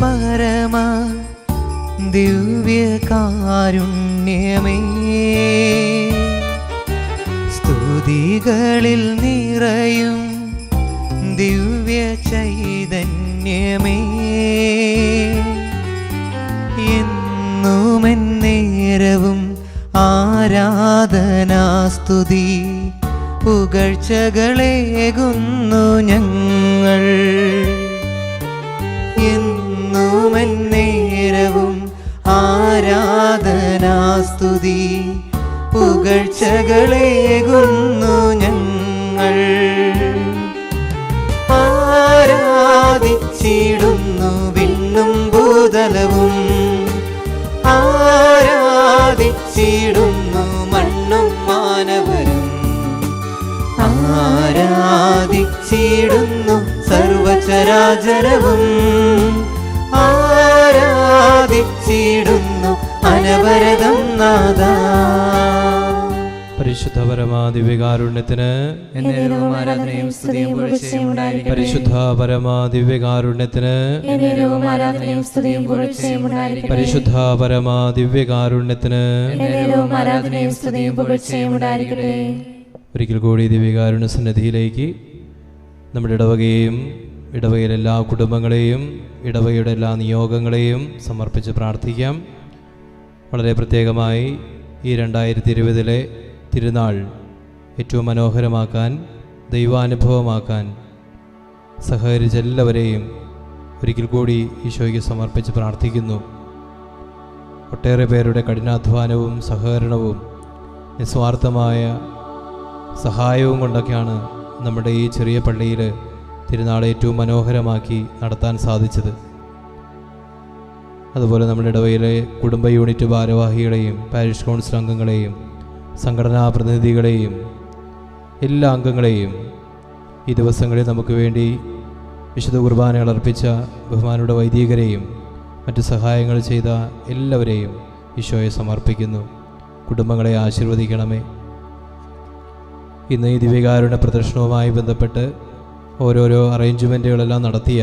പരമ ദിവ്യകാരുണ്യമേ. സ്തുതികളിൽ നിറയും ദിവ്യ ചൈതന്യമേ എന്നുമെന്നേരവും ആരാധനാസ്തുതി പുകഴ്ചകളേകുന്നു ഞങ്ങൾ. എന്നുമെന്നേരവും ആരാധനാസ്തുതി. പുകഴ്ചകളേകുന്നു ഞങ്ങൾ. ആരാധിച്ചിടുന്നു വിണ്ണും ഭൂതലവും. ആരാധിച്ചിടുന്നു മണ്ണും മാനവരും. ആരാധിച്ചിടുന്നു സർവചരാചരവും. പരിശുദ്ധ പരമാദിവ്യകാരുണ്യത്തിന് ആരാധനയും സ്തുതിയും പുകഴ്ചയും ഉണ്ടായിരിക്കട്ടെ. പരിശുദ്ധ പരിശുദ്ധ ഒരിക്കൽ കൂടി ദിവ്യകാരുണ്യ സന്നിധിയിലേക്ക് നമ്മുടെ ഇടവകയും ഇടവകയിലെ എല്ലാ കുടുംബങ്ങളെയും ഇടവകയുടെ എല്ലാ നിയോഗങ്ങളെയും സമർപ്പിച്ച് പ്രാർത്ഥിക്കാം. വളരെ പ്രത്യേകമായി ഈ രണ്ടായിരത്തി ഇരുപതിലെ തിരുനാൾ ഏറ്റവും മനോഹരമാക്കാൻ ദൈവാനുഭവമാക്കാൻ സഹകരിച്ച എല്ലാവരെയും ഒരിക്കൽ കൂടി ഈശോയ്ക്ക് സമർപ്പിച്ച് പ്രാർത്ഥിക്കുന്നു. ഒട്ടേറെ പേരുടെ കഠിനാധ്വാനവും സഹകരണവും നിസ്വാർത്ഥമായ സഹായവും കൊണ്ടൊക്കെയാണ് നമ്മുടെ ഈ ചെറിയ പള്ളിയിൽ തിരുനാൾ ഏറ്റവും മനോഹരമാക്കി നടത്താൻ സാധിച്ചത്. അതുപോലെ നമ്മുടെ ഇടവയിലെ കുടുംബ യൂണിറ്റ് ഭാരവാഹികളെയും പാരിഷ് കൗൺസിൽ അംഗങ്ങളെയും സംഘടനാ പ്രതിനിധികളെയും എല്ലാ അംഗങ്ങളെയും ഈ ദിവസങ്ങളിൽ നമുക്ക് വേണ്ടി വിശുദ്ധ കുർബാനകൾ അർപ്പിച്ച ബഹുമാനയുടെ വൈദികരെയും മറ്റ് സഹായങ്ങൾ ചെയ്ത എല്ലാവരെയും ഈശോയെ സമർപ്പിക്കുന്നു. കുടുംബങ്ങളെ ആശീർവദിക്കണമേ. ഇന്ന് ഈ ദിവ്യകാരുടെ പ്രദർശനവുമായി ബന്ധപ്പെട്ട് ഓരോരോ അറേഞ്ച്മെന്റുകളെല്ലാം നടത്തിയ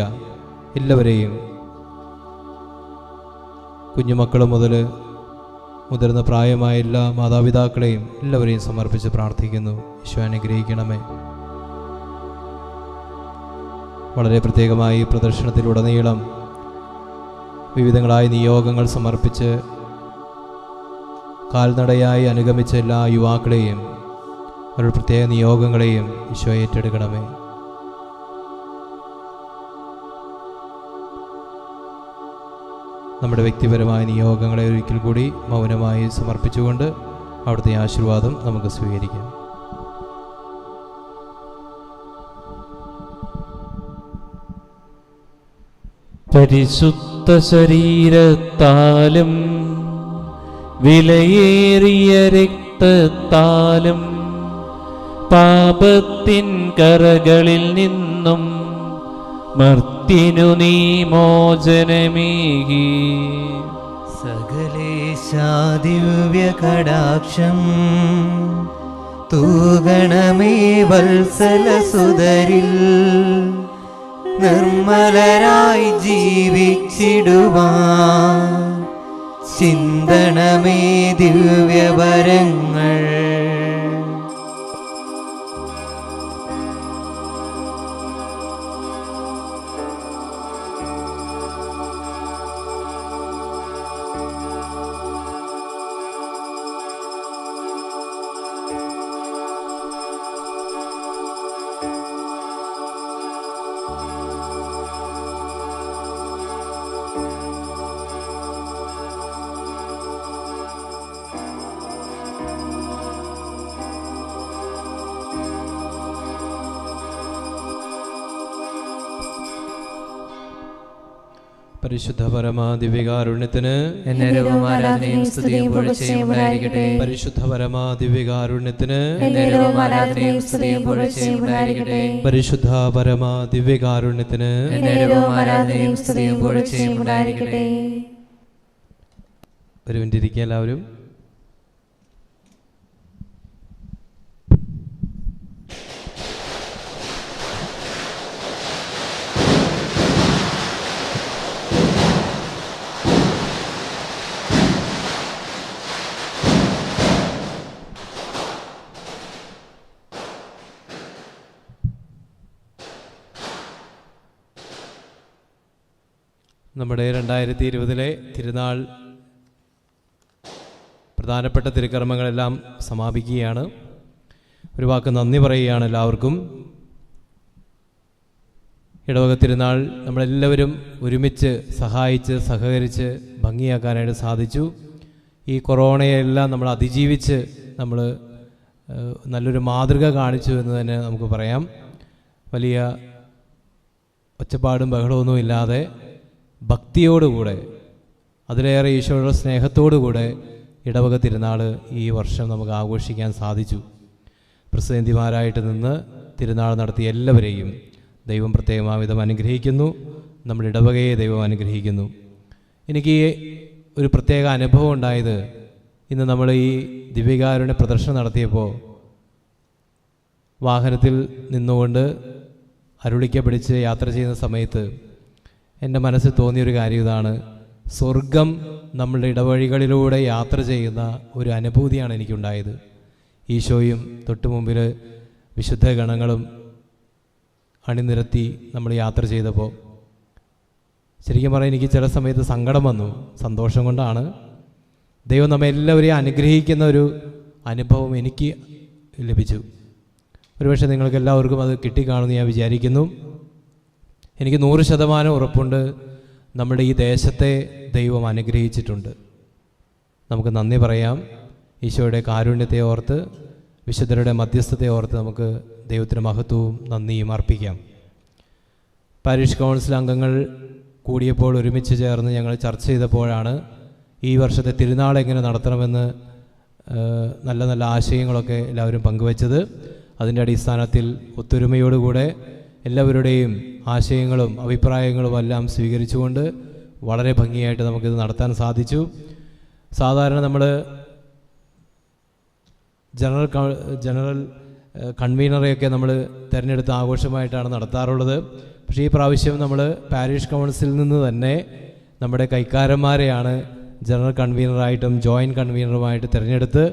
എല്ലാവരെയും കുഞ്ഞുമക്കൾ മുതൽ മുതിർന്ന പ്രായമായ എല്ലാ മാതാപിതാക്കളെയും എല്ലാവരെയും സമർപ്പിച്ച് പ്രാർത്ഥിക്കുന്നു. ഈശോ അനുഗ്രഹിക്കണമേ. വളരെ പ്രത്യേകമായി പ്രദർശനത്തിലുടനീളം വിവിധങ്ങളായ നിയോഗങ്ങൾ സമർപ്പിച്ച് കാൽനടയായി അനുഗമിച്ച എല്ലാ യുവാക്കളെയും അവരുടെ പ്രത്യേക നിയോഗങ്ങളെയും ഈശോ ഏറ്റെടുക്കണമേ. നമ്മുടെ വ്യക്തിപരമായ നിയോഗങ്ങളെ ഒരിക്കൽ കൂടി മൗനമായി സമർപ്പിച്ചുകൊണ്ട് അവിടുത്തെ ആശീർവാദം നമുക്ക് സ്വീകരിക്കാം. പരിശുദ്ധ ശരീരത്താലും വിലയേറിയ രക്തത്താലും പാപത്തിൻ കറകളിൽ നിന്നും മർത്തിനു നീ മോചനമേകി. സകലേശാദിവ്യകടാക്ഷം. തൂഗണമേ വത്സല സുതരിൽ നിർമ്മലരായി ജീവിച്ചിടുവാൻ. ചിന്തണമേ ദിവ്യവരങ്ങൾ. പരിശുദ്ധ പരമാ എന്നെ എന്നേരവും സ്തുതിയും പുഴച്ചയും ഉണ്ടായിരിക്കട്ടെ. പരിശുദ്ധ പരമാ എന്നെ എന്നേരവും സ്തുതിയും പുഴച്ചയും ഉണ്ടായിരിക്കട്ടെ. പരിശുദ്ധ പരമാ എന്നെ എന്നേരവും സ്തുതിയും പുഴച്ചയും ഉണ്ടായിരിക്കട്ടെ. ഒരു മിനിറ്റ് ഇരിക്കുക എല്ലാവരും. നമ്മുടെ രണ്ടായിരത്തി ഇരുപതിലെ തിരുനാൾ പ്രധാനപ്പെട്ട തിരുക്കർമ്മങ്ങളെല്ലാം സമാപിക്കുകയാണ്. ഒരു വാക്ക് നന്ദി പറയുകയാണ് എല്ലാവർക്കും. ഇടവക തിരുനാൾ നമ്മളെല്ലാവരും ഒരുമിച്ച് സഹായിച്ച് സഹകരിച്ച് ഭംഗിയാക്കാനായിട്ട് സാധിച്ചു. ഈ കൊറോണയെല്ലാം നമ്മൾ അതിജീവിച്ച് നമ്മൾ നല്ലൊരു മാതൃക കാണിച്ചു എന്ന് തന്നെ നമുക്ക് പറയാം. വലിയ ഒച്ചപ്പാടും ബഹളമൊന്നും ഇല്ലാതെ ഭക്തിയോടുകൂടെ അതിലേറെ ഈശോയുടെ സ്നേഹത്തോടുകൂടെ ഇടവക തിരുനാൾ ഈ വർഷം നമുക്ക് ആഘോഷിക്കാൻ സാധിച്ചു. പ്രസിദ്ധിമാരായിട്ട് നിന്ന് തിരുനാൾ നടത്തിയ എല്ലാവരെയും ദൈവം പ്രത്യേകമാവിധം അനുഗ്രഹിക്കുന്നു. നമ്മുടെ ഇടവകയെ ദൈവം അനുഗ്രഹിക്കുന്നു. എനിക്ക് ഒരു പ്രത്യേക അനുഭവം ഉണ്ടായത് ഇന്ന് നമ്മൾ ഈ ദിവ്യകാരുണ്യ പ്രദർശനം നടത്തിയപ്പോൾ വാഹനത്തിൽ നിന്നുകൊണ്ട് അരുളിക്ക പിടിച്ച് യാത്ര ചെയ്യുന്ന സമയത്ത് എന്റെ മനസ്സിൽ തോന്നിയൊരു കാര്യം ഇതാണ്. സ്വർഗം നമ്മളുടെ ഇടവഴികളിലൂടെ യാത്ര ചെയ്യുന്ന ഒരു അനുഭൂതിയാണ് എനിക്കുണ്ടായത്. ഈശോയും തൊട്ടു മുമ്പിൽ വിശുദ്ധ ഗണങ്ങളും അണിനിരത്തി നമ്മൾ യാത്ര ചെയ്തപ്പോൾ ശരിക്കും പറയാൻ എനിക്ക് ചില സമയത്ത് സങ്കടം വന്നു. സന്തോഷം കൊണ്ടാണ്. ദൈവം നമ്മെ എല്ലാവരെയും അനുഗ്രഹിക്കുന്ന ഒരു അനുഭവം എനിക്ക് ലഭിച്ചു. ഒരുപക്ഷെ നിങ്ങൾക്ക് എല്ലാവർക്കും അത് കിട്ടിക്കാണുമെന്ന് ഞാൻ വിചാരിക്കുന്നു. എനിക്ക് നൂറ് ശതമാനം ഉറപ്പുണ്ട്. നമ്മുടെ ഈ ദേശത്തെ ദൈവം അനുഗ്രഹിച്ചിട്ടുണ്ട്. നമുക്ക് നന്ദി പറയാം. ഈശോയുടെ കാരുണ്യത്തെ ഓർത്ത് വിശുദ്ധരുടെ മധ്യസ്ഥതയെ ഓർത്ത് നമുക്ക് ദൈവത്തിന് മഹത്വവും നന്ദിയും അർപ്പിക്കാം. പാരീഷ് കൗൺസിൽ അംഗങ്ങൾ കൂടിയപ്പോൾ ഒരുമിച്ച് ചേർന്ന് ഞങ്ങൾ ചർച്ച ചെയ്തപ്പോഴാണ് ഈ വർഷത്തെ തിരുനാൾ എങ്ങനെ നടത്തണമെന്ന് നല്ല നല്ല ആശയങ്ങളൊക്കെ എല്ലാവരും പങ്കുവച്ചത്. അതിന്റെ അടിസ്ഥാനത്തിൽ ഒത്തൊരുമയോടുകൂടെ എല്ലാവരുടെയും ആശയങ്ങളും അഭിപ്രായങ്ങളും എല്ലാം സ്വീകരിച്ചുകൊണ്ട് വളരെ ഭംഗിയായിട്ട് നമുക്കിത് നടത്താൻ സാധിച്ചു. സാധാരണ നമ്മൾ ജനറൽ ജനറൽ കൺവീനറെയൊക്കെ നമ്മൾ തിരഞ്ഞെടുത്ത ആഘോഷമായിട്ടാണ് നടത്താറുള്ളത്. പക്ഷേ ഈ പ്രാവശ്യം നമ്മൾ പാരീഷ് കൗൺസിൽ നിന്ന് തന്നെ നമ്മുടെ കൈക്കാരന്മാരെയാണ് ജനറൽ കൺവീനറായിട്ടും ജോയിന്റ് കൺവീനറുമായിട്ട് തിരഞ്ഞെടുത്ത്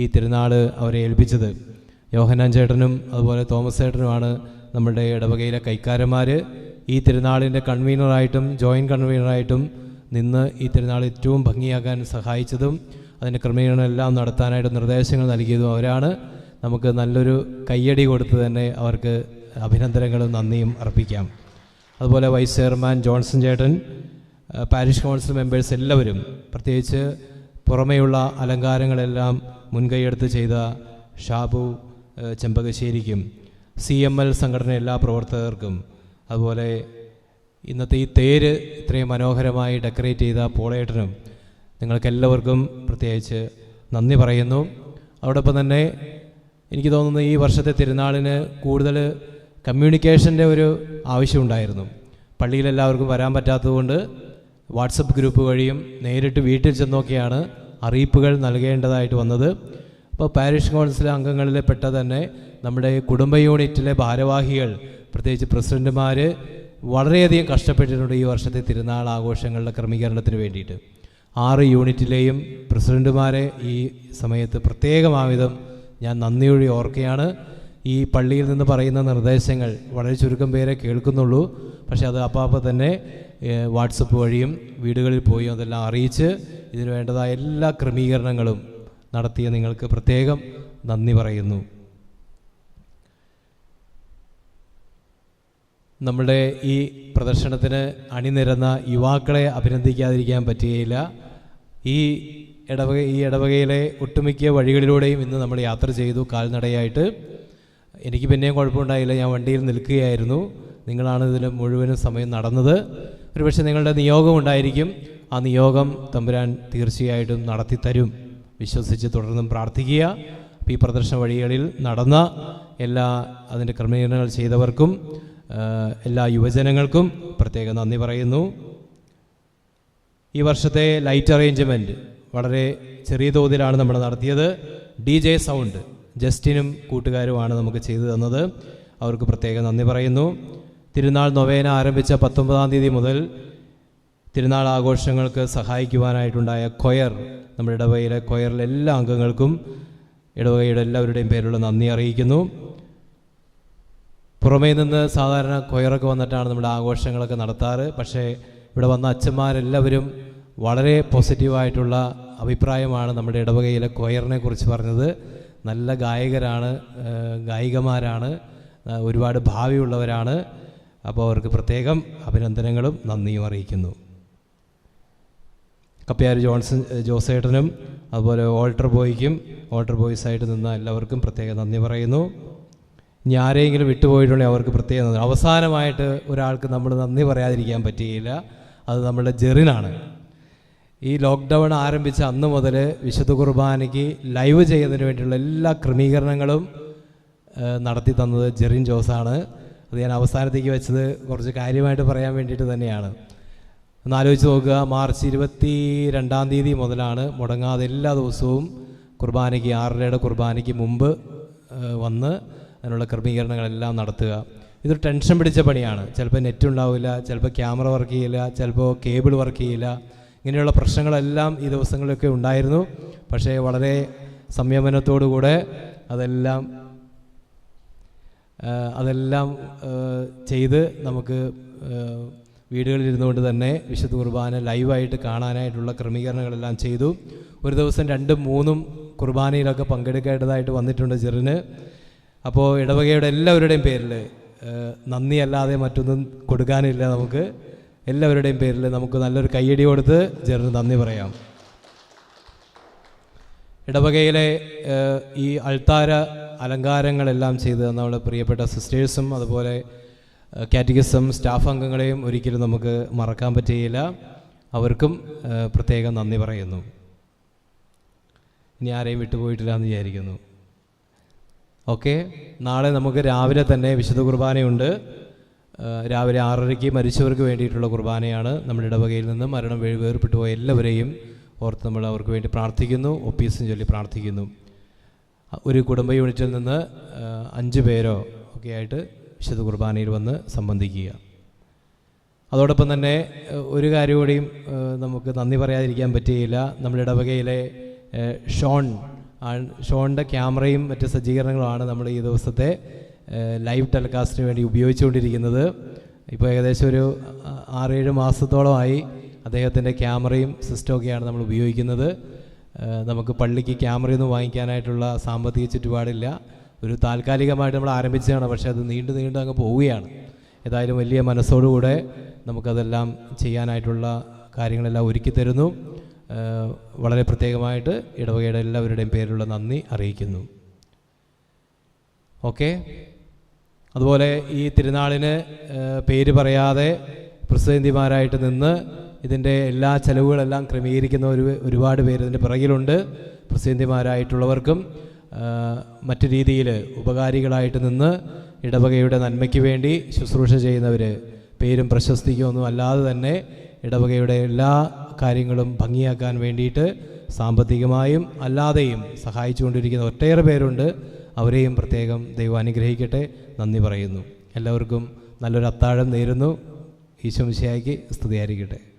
ഈ തിരുനാൾ അവരെ ഏൽപ്പിച്ചത്. യോഹനാൻ ചേട്ടനും അതുപോലെ തോമസ് ചേട്ടനുമാണ് നമ്മുടെ ഇടവകയിലെ കൈക്കാരന്മാർ ഈ തിരുനാളിന്റെ കൺവീനറായിട്ടും ജോയിന്റ് കൺവീനറായിട്ടും നിന്ന് ഈ തിരുനാൾ ഏറ്റവും ഭംഗിയാക്കാൻ സഹായിച്ചതും അതിന്റെ ക്രമീകരണം എല്ലാം നടത്താനായിട്ട് നിർദ്ദേശങ്ങൾ നൽകിയതും അവരാണ്. നമുക്ക് നല്ലൊരു കയ്യടി കൊടുത്ത് തന്നെ അവർക്ക് അഭിനന്ദനങ്ങളും നന്ദിയും അർപ്പിക്കാം. അതുപോലെ വൈസ് ചെയർമാൻ ജോൺസൺ ചേട്ടൻ പാരിഷ് കൗൺസിൽ മെമ്പേഴ്സ് എല്ലാവരും പ്രത്യേകിച്ച് പുറമേയുള്ള അലങ്കാരങ്ങളെല്ലാം മുൻകൈയെടുത്ത് ചെയ്ത ഷാബു ചെമ്പകശ്ശേരിക്കും സി എം എൽ സംഘടന എല്ലാ പ്രവർത്തകർക്കും അതുപോലെ ഇന്നത്തെ ഈ തേര് ഇത്രയും മനോഹരമായി ഡെക്കറേറ്റ് ചെയ്ത പോളേട്ടനും നിങ്ങൾക്കെല്ലാവർക്കും പ്രത്യേകിച്ച് നന്ദി പറയുന്നു. അതോടൊപ്പം തന്നെ എനിക്ക് തോന്നുന്നു ഈ വർഷത്തെ തിരുനാളിന് കൂടുതൽ കമ്മ്യൂണിക്കേഷന്റെ ഒരു ആവശ്യമുണ്ടായിരുന്നു. പള്ളിയിലെല്ലാവർക്കും വരാൻ പറ്റാത്തതുകൊണ്ട് വാട്സപ്പ് ഗ്രൂപ്പ് വഴിയും നേരിട്ട് വീട്ടിൽ ചെന്നൊക്കെയാണ് അറിയിപ്പുകൾ നൽകേണ്ടതായിട്ട് വന്നത്. അപ്പോൾ പാരിഷ് കൗൺസിൽ അംഗങ്ങളിലെ പെട്ട തന്നെ നമ്മുടെ കുടുംബ യൂണിറ്റിലെ ഭാരവാഹികൾ പ്രത്യേകിച്ച് പ്രസിഡന്റുമാർ വളരെയധികം കഷ്ടപ്പെട്ടിട്ടുണ്ട് ഈ വർഷത്തെ തിരുനാൾ ആഘോഷങ്ങളുടെ ക്രമീകരണത്തിന് വേണ്ടിയിട്ട്. ആറ് യൂണിറ്റിലെയും പ്രസിഡന്റുമാരെ ഈ സമയത്ത് പ്രത്യേകമാവിധം ഞാൻ നന്ദിയൊഴി ഓർക്കുകയാണ്. ഈ പള്ളിയിൽ നിന്ന് പറയുന്ന നിർദ്ദേശങ്ങൾ വളരെ ചുരുക്കം പേരെ കേൾക്കുന്നുള്ളൂ. പക്ഷേ അത് അപ്പാപ്പ തന്നെ വാട്സപ്പ് വഴിയും വീടുകളിൽ പോയി അതെല്ലാം അറിയിച്ച് ഇതിന് വേണ്ടതായ എല്ലാ ക്രമീകരണങ്ങളും നടത്തിയ നിങ്ങൾക്ക് പ്രത്യേകം നന്ദി പറയുന്നു. നമ്മുടെ ഈ പ്രദർശനത്തിന് അണിനിരന്ന യുവാക്കളെ അഭിനന്ദിക്കാതിരിക്കാൻ പറ്റുകയില്ല. ഈ ഇടവക ഈ ഇടവകയിലെ ഒട്ടുമിക്ക വഴികളിലൂടെയും ഇന്ന് നമ്മൾ യാത്ര ചെയ്തു കാൽനടയായിട്ട്. എനിക്ക് പിന്നെയും കുഴപ്പമുണ്ടായില്ല ഞാൻ വണ്ടിയിൽ നിൽക്കുകയായിരുന്നു. നിങ്ങളാണ് ഇതിൽ മുഴുവനും സമയം നടന്നത്. ഒരുപക്ഷെ നിങ്ങളുടെ നിയോഗം ഉണ്ടായിരിക്കും. ആ നിയോഗം തമ്പുരാൻ തീർച്ചയായിട്ടും നടത്തിത്തരും. വിശ്വസിച്ച് തുടർന്നും പ്രാർത്ഥിക്കുക. ഈ പ്രദർശന വഴികളിൽ നടന്ന എല്ലാ അതിന്റെ ക്രമീകരണങ്ങൾ ചെയ്തവർക്കും എല്ലാ യുവജനങ്ങൾക്കും പ്രത്യേകം നന്ദി പറയുന്നു. ഈ വർഷത്തെ ലൈറ്റ് അറേഞ്ച്മെന്റ് വളരെ ചെറിയ തോതിലാണ് നമ്മൾ നടത്തിയത്. ഡി ജെ സൗണ്ട് ജസ്റ്റിനും കൂട്ടുകാരുമാണ് നമുക്ക് ചെയ്തു തന്നത്. അവർക്ക് പ്രത്യേകം നന്ദി പറയുന്നു. തിരുനാൾ നൊവേന ആരംഭിച്ച പത്തൊമ്പതാം തീയതി മുതൽ തിരുനാൾ ആഘോഷങ്ങൾക്ക് സഹായിക്കുവാനായിട്ടുണ്ടായ കൊയർ നമ്മുടെ ഇടവകയിലെ കൊയറിലെ എല്ലാ അംഗങ്ങൾക്കും ഇടവകയുടെ എല്ലാവരുടെയും പേരിലുള്ള നന്ദി അറിയിക്കുന്നു. പുറമേ നിന്ന് സാധാരണ കൊയറൊക്കെ വന്നിട്ടാണ് നമ്മുടെ ആഘോഷങ്ങളൊക്കെ നടത്താറ്. പക്ഷേ ഇവിടെ വന്ന അച്ഛന്മാരെല്ലാവരും വളരെ പോസിറ്റീവായിട്ടുള്ള അഭിപ്രായമാണ് നമ്മുടെ ഇടവകയിലെ കൊയറിനെ കുറിച്ച് പറഞ്ഞത്. നല്ല ഗായകരാണ് ഗായികമാരാണ് ഒരുപാട് ഭാവിയുള്ളവരാണ്. അപ്പോൾ അവർക്ക് പ്രത്യേകം അഭിനന്ദനങ്ങളും നന്ദിയും അറിയിക്കുന്നു. കപ്പ്യാർ ജോൺസൺ ജോസേട്ടനും അതുപോലെ ഓൾട്ടർ ബോയ്ക്കും ഓൾട്ടർ ബോയ്സായിട്ട് നിന്ന എല്ലാവർക്കും പ്രത്യേക നന്ദി പറയുന്നു. ഇനി ആരെങ്കിലും വിട്ടുപോയിട്ടുണ്ടെങ്കിൽ അവർക്ക് പ്രത്യേക നന്ദി. അവസാനമായിട്ട് ഒരാൾക്ക് നമ്മൾ നന്ദി പറയാതിരിക്കാൻ പറ്റുകയില്ല. അത് നമ്മുടെ ജെറിനാണ്. ഈ ലോക്ക്ഡൗൺ ആരംഭിച്ച അന്ന് മുതൽ വിശുദ്ധ കുർബാനയ്ക്ക് ലൈവ് ചെയ്യുന്നതിന് വേണ്ടിയുള്ള എല്ലാ ക്രമീകരണങ്ങളും നടത്തി തന്നത് ജെറിൻ ജോസാണ്. അത് ഞാൻ അവസാനത്തേക്ക് വെച്ചത് കുറച്ച് കാര്യമായിട്ട് പറയാൻ വേണ്ടിയിട്ട് തന്നെയാണ്. ഒന്ന് ആലോചിച്ച് നോക്കുക. മാർച്ച് ഇരുപത്തി രണ്ടാം തീയതി മുതലാണ് മുടങ്ങാതെ എല്ലാ ദിവസവും കുർബാനയ്ക്ക് ആറരയുടെ കുർബാനയ്ക്ക് മുമ്പ് വന്ന് അതിനുള്ള ക്രമീകരണങ്ങളെല്ലാം നടത്തുക. ഇതൊരു ടെൻഷൻ പിടിച്ച പണിയാണ്. ചിലപ്പോൾ നെറ്റ് ഉണ്ടാവില്ല ചിലപ്പോൾ ക്യാമറ വർക്ക് ചെയ്യില്ല ചിലപ്പോൾ കേബിൾ വർക്ക് ചെയ്യില്ല. ഇങ്ങനെയുള്ള പ്രശ്നങ്ങളെല്ലാം ഈ ദിവസങ്ങളിലൊക്കെ ഉണ്ടായിരുന്നു. പക്ഷേ വളരെ സംയമനത്തോടു കൂടെ അതെല്ലാം അതെല്ലാം ചെയ്ത് നമുക്ക് വീടുകളിൽ ഇരുന്നുകൊണ്ട് തന്നെ വിശുദ്ധ കുർബാന ലൈവായിട്ട് കാണാനായിട്ടുള്ള ക്രമീകരണങ്ങളെല്ലാം ചെയ്തു. ഒരു ദിവസം രണ്ടും മൂന്നും കുർബാനയിലൊക്കെ പങ്കെടുക്കേണ്ടതായിട്ട് വന്നിട്ടുണ്ട് ചെറിന്. അപ്പോൾ ഇടവകയുടെ എല്ലാവരുടെയും പേരിൽ നന്ദിയല്ലാതെ മറ്റൊന്നും കൊടുക്കാനില്ല നമുക്ക്. എല്ലാവരുടെയും പേരിൽ നമുക്ക് നല്ലൊരു കയ്യടി കൊടുത്ത് ചെറിന് നന്ദി പറയാം. ഇടവകയിലെ ഈ അൾത്താര അലങ്കാരങ്ങളെല്ലാം ചെയ്ത് നമ്മുടെ പ്രിയപ്പെട്ട സിസ്റ്റേഴ്സും അതുപോലെ കാറ്റഗിസം സ്റ്റാഫ് അംഗങ്ങളെയും ഒരിക്കലും നമുക്ക് മറക്കാൻ പറ്റുകയില്ല. അവർക്കും പ്രത്യേകം നന്ദി പറയുന്നു. ഇനി ആരെയും വിട്ടുപോയിട്ടില്ല എന്ന് വിചാരിക്കുന്നു. ഓക്കെ നാളെ നമുക്ക് രാവിലെ തന്നെ വിശുദ്ധ കുർബാനയുണ്ട്. രാവിലെ ആറരയ്ക്ക് മരിച്ചവർക്ക് വേണ്ടിയിട്ടുള്ള കുർബാനയാണ്. നമ്മുടെ ഇടവകയിൽ നിന്ന് മരണം വേർപെട്ടു പോയ എല്ലാവരെയും ഓർത്ത് നമ്മൾ അവർക്ക് വേണ്ടി പ്രാർത്ഥിക്കുന്നു ഒപ്പീസും ചൊല്ലി പ്രാർത്ഥിക്കുന്നു. ഒരു കുടുംബ യൂണിറ്റിൽ നിന്ന് അഞ്ച് പേരോ ഒക്കെ ആയിട്ട് വിശുദ്ധ കുർബാനയിൽ വന്ന് സംബന്ധിക്കുക. അതോടൊപ്പം തന്നെ ഒരു കാര്യം കൂടിയും നമുക്ക് നന്ദി പറയാതിരിക്കാൻ പറ്റുകയില്ല. നമ്മുടെ ഇടവകയിലെ ഷോൺ ഷോണിന്റെ ക്യാമറയും മറ്റ് സജ്ജീകരണങ്ങളുമാണ് നമ്മൾ ഈ ദിവസത്തെ ലൈവ് ടെലികാസ്റ്റിന് വേണ്ടി ഉപയോഗിച്ചുകൊണ്ടിരിക്കുന്നത്. ഇപ്പോൾ ഏകദേശം ഒരു ആറേഴ് മാസത്തോളമായി അദ്ദേഹത്തിന്റെ ക്യാമറയും സിസ്റ്റമൊക്കെയാണ് നമ്മൾ ഉപയോഗിക്കുന്നത്. നമുക്ക് പള്ളിക്ക് ക്യാമറയൊന്നും വാങ്ങിക്കാനായിട്ടുള്ള സാമ്പത്തിക ചുറ്റുപാടില്ല. ഒരു താൽക്കാലികമായിട്ട് നമ്മൾ ആരംഭിച്ചതാണ് പക്ഷേ അത് നീണ്ടു നീണ്ടു അങ്ങ് പോവുകയാണ്. ഏതായാലും വലിയ മനസ്സോടുകൂടെ നമുക്കതെല്ലാം ചെയ്യാനായിട്ടുള്ള കാര്യങ്ങളെല്ലാം ഒരുക്കി തരുന്നു. വളരെ പ്രത്യേകമായിട്ട് ഇടവകയുടെ എല്ലാവരുടെയും പേരിലുള്ള നന്ദി അറിയിക്കുന്നു. ഓക്കെ? അതുപോലെ ഈ തിരുനാളിന് പേര് പറയാതെ പ്രസിദ്ധന്തിമാരായിട്ട് നിന്ന് ഇതിന്റെ എല്ലാ ചെലവുകളെല്ലാം ക്രമീകരിക്കുന്ന ഒരു ഒരുപാട് പേര് ഇതിന്റെ പിറകിലുണ്ട്. പ്രസിദ്ധന്തിമാരായിട്ടുള്ളവർക്കും ഏഹ് മറ്റു രീതിയിൽ ഉപകാരികളായിട്ട് നിന്ന് ഇടവകയുടെ നന്മയ്ക്ക് വേണ്ടി ശുശ്രൂഷ ചെയ്യുന്നവർ പേരും പ്രശസ്തിക്കും ഒന്നും അല്ലാതെ തന്നെ ഇടവകയുടെ എല്ലാ കാര്യങ്ങളും ഭംഗിയാക്കാൻ വേണ്ടിയിട്ട് സാമ്പത്തികമായും അല്ലാതെയും സഹായിച്ചുകൊണ്ടിരിക്കുന്ന ഒട്ടേറെ പേരുണ്ട്. അവരെയും പ്രത്യേകം ദൈവം അനുഗ്രഹിക്കട്ടെ. നന്ദി പറയുന്നു. എല്ലാവർക്കും നല്ലൊരു അത്താഴം നേരുന്നു. ഈശോ മിശിഹായ്ക്ക് സ്തുതിയായിരിക്കട്ടെ.